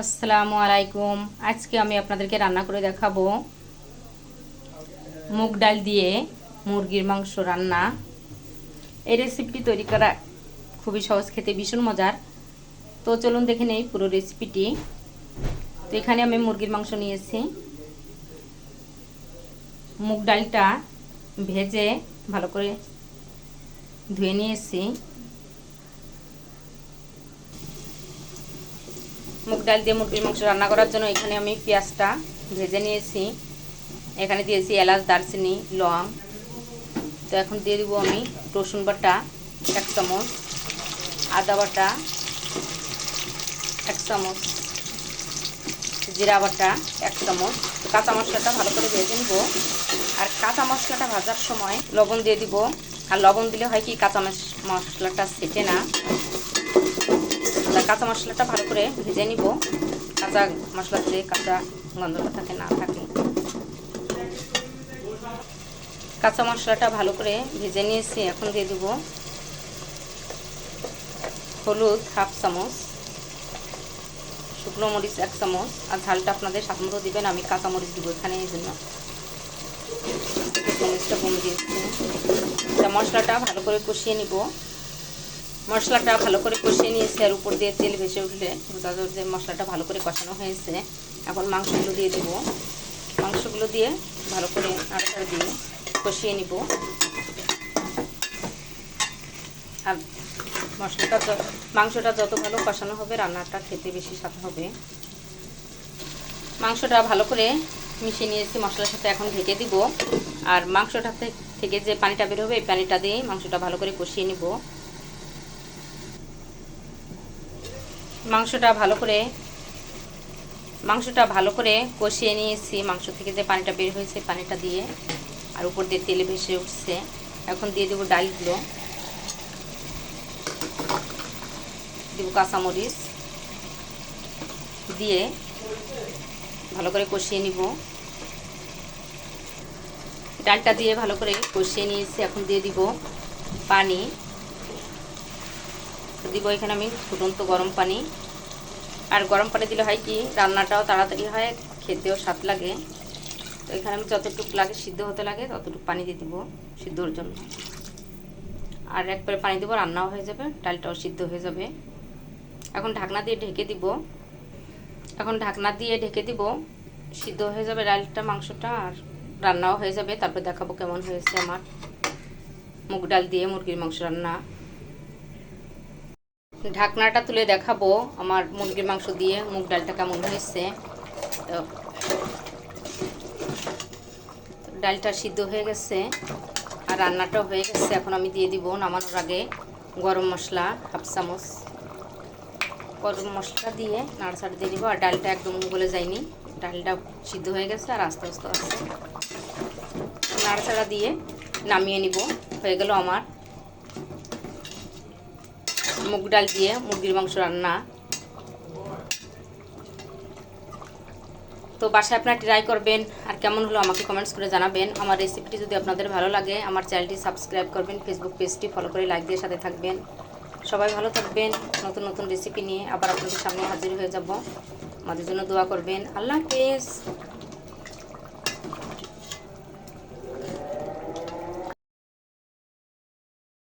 আসসালামু আলাইকুম। আজকে আমি আপনাদেরকে রান্না করে দেখাবো মুগ ডাল দিয়ে মুরগির মাংস রান্না। এই রেসিপিটি তৈরি করা খুবই সহজ, খেতে ভীষণ মজার। তো চলুন দেখে নেই পুরো রেসিপিটি তো এখানে আমি মুরগির মাংস নিয়েছি। মুগ ডালটা ভেজে ভালো করে ধুয়ে নিয়েছি। মুগ ডাল দিয়ে মুরগির মাংস রান্না করার জন্য এখানে আমি পেঁয়াজটা ভেজে নিয়েছি। এখানে দিয়েছি এলাচ, দারচিনি, লং। তো এখন দিয়ে দেবো আমি রসুন বাটা, এক চামচ, আদা বাটা, এক চামচ, জিরা বাটা, এক চামচ। কাঁচা মশলাটা ভালো করে ভেজে নিব। আর কাঁচা মশলাটা ভাজার সময় লবণ দিয়ে দিব। আর লবণ দিলে হয় কি, কাঁচা মশলাটা সেটে না। কাঁচা মশলাটা ভালো করে ভেজে নিব। কাঁচা মশলাতে কাঁচা গন্ধটা থাকে, না থাকে। কাঁচা মশলাটা ভালো করে ভেজে নিয়েছি, এখন দিয়ে দেবো হলুদ হাফ চামচ, শুকনো মরিচ এক চামচ, আর ঝালটা আপনাদের স্বাদ মতো দেবেন, আমি কাঁচা মরিচ দেবো এখানে এই জন্য। মরিচটা কম দিয়েছি। মশলাটা ভালো করে কষিয়ে নিব। মশলাটা ভালো করে কষিয়ে নিয়েছি আর উপর দিয়ে তেল ভেসে উঠলে বোঝা যাবে যে মশলাটা ভালো করে কষানো হয়েছে। এখন মাংসগুলো দিয়ে দেব। মাংসগুলো দিয়ে ভালো করে নাড়াচাড়া দিয়ে কষিয়ে নিব। আর মশলাটা মাংসটা যত ভালো কষানো হবে, রান্নাটা খেতে বেশি স্বাদ হবে। মাংসটা ভালো করে মিশিয়ে নিয়েছি, মশলার সাথে এখন ঢেকে দিব। আর মাংসটা থেকে যে পানিটা বের হবে, এই পানিটা দিয়ে মাংসটা ভালো করে কষিয়ে নিব। মাংসটা ভালো করে, মাংসটা ভালো করে কষিয়ে নিয়েছি। মাংস থেকে যে পানিটা বের হয়েছে, পানিটা দিয়ে। আর উপর দিয়ে তেলে ভেসে উঠছে। এখন দিয়ে দেবো ডালগুলো। দেবো কাঁচামরিচ। দিয়ে ভালো করে কষিয়ে নিব। ডালটা দিয়ে ভালো করে কষিয়ে নিয়েছি। এখন দিয়ে দিব পানি। দিব এখানে আমি ফুটন্ত গরম পানি। আর গরম পানি দিলে হয় কি, রান্নাটাও তাড়াতাড়ি হয়, খেতেও স্বাদ লাগে। তো এখানে আমি যতটুকু লাগে, সিদ্ধ হতে লাগে, ততটুকু পানি দিয়ে দিব সিদ্ধর জন্য। আর একবারে পানি দেবো, রান্নাও হয়ে যাবে, ডালটাও সিদ্ধ হয়ে যাবে। এখন ঢাকনা দিয়ে ঢেকে দিব। এখন ঢাকনা দিয়ে ঢেকে দিব, সিদ্ধ হয়ে যাবে ডালটা, মাংসটা, আর রান্নাও হয়ে যাবে। তারপর দেখাবো কেমন হয়েছে আমার। মুগ ডাল দিয়ে মুরগির মাংস রান্না। ঢাকনাটা তুলে দেখাবো আমার মুরগির মাংস দিয়ে, মুগ ডালটা কেমন হয়েছে। ডালটা সিদ্ধ হয়ে গেছে আর রান্নাটাও হয়ে গেছে। এখন আমি দিয়ে দিব নামানোর আগে গরম মশলা, হাফ চামচ। গরম মশলা দিয়ে নাড়াচাড়া দিয়ে দিব আর ডালটা একদম গলে যায়নি। ডালটা সিদ্ধ হয়ে গেছে আর আস্তে আস্তে আস্তে নাড়াচাড়া দিয়ে নামিয়ে নিব। হয়ে গেল আমার মুগ ডাল দিয়ে মুরগির মাংস রান্না। তো বাসায় আপনারা ট্রাই করবেন আর কেমন হলো আমাকে কমেন্টস করে জানাবেন। আমার রেসিপিটি যদি আপনাদের ভালো লাগে, আমার চ্যানেলটি সাবস্ক্রাইব করবেন ফেসবুক পেজটি ফলো করে লাইক দিয়ে সাথে থাকবেন। সবাই ভালো থাকবেন, নতুন নতুন রেসিপি নিয়ে আবার আপনাদের সামনে হাজির হয়ে যাব। আমাদের জন্য দোয়া করবেন। আল্লাহ হাফেজ।